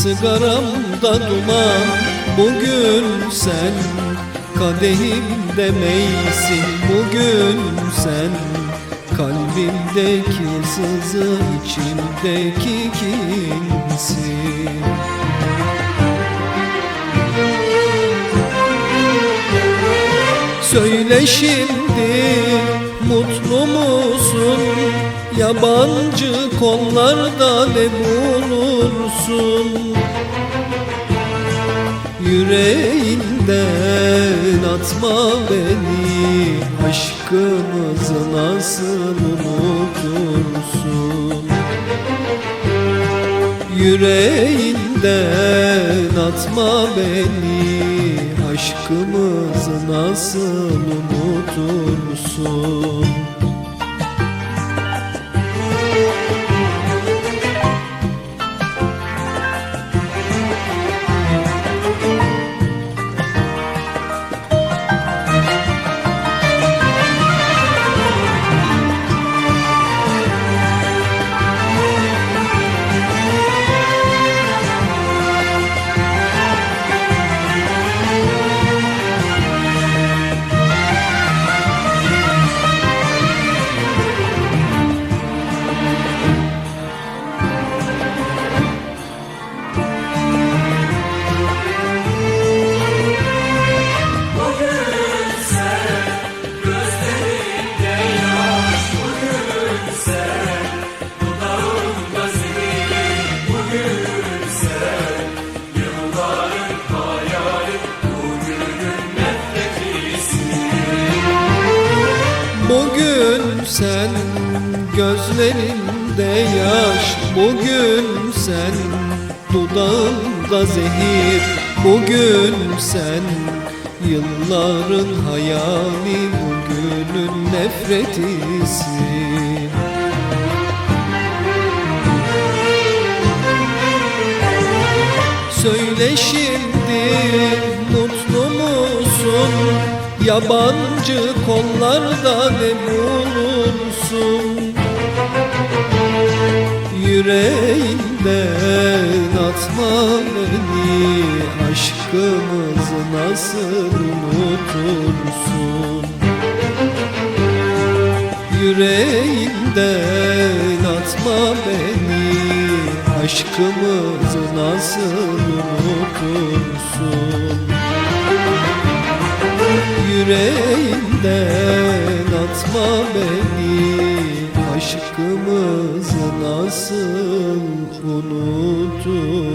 Sigaramda duman bugün sen Kadehimde meysin bugün sen Kalbimdeki sızı içimdeki kinsin Söyle şimdi mutlu musun? Yabancı kollarda ne bulursun? Yüreğinden atma beni Aşkımızı nasıl unutursun? Yüreğinden atma beni Aşkımızı nasıl unutursun Bugün sen gözlerinde yaş Bugün sen dudağında zehir Bugün sen yılların hayali Bugünün nefretisin Söyle şimdi mutlu musun? Yabancı kollarda ne bulursun? Yüreğinden atma beni Aşkımızı nasıl unutursun? Yüreğinden atma beni Aşkımızı nasıl unutursun Yüreğinden atma beni. Aşkımızı nasıl unutursun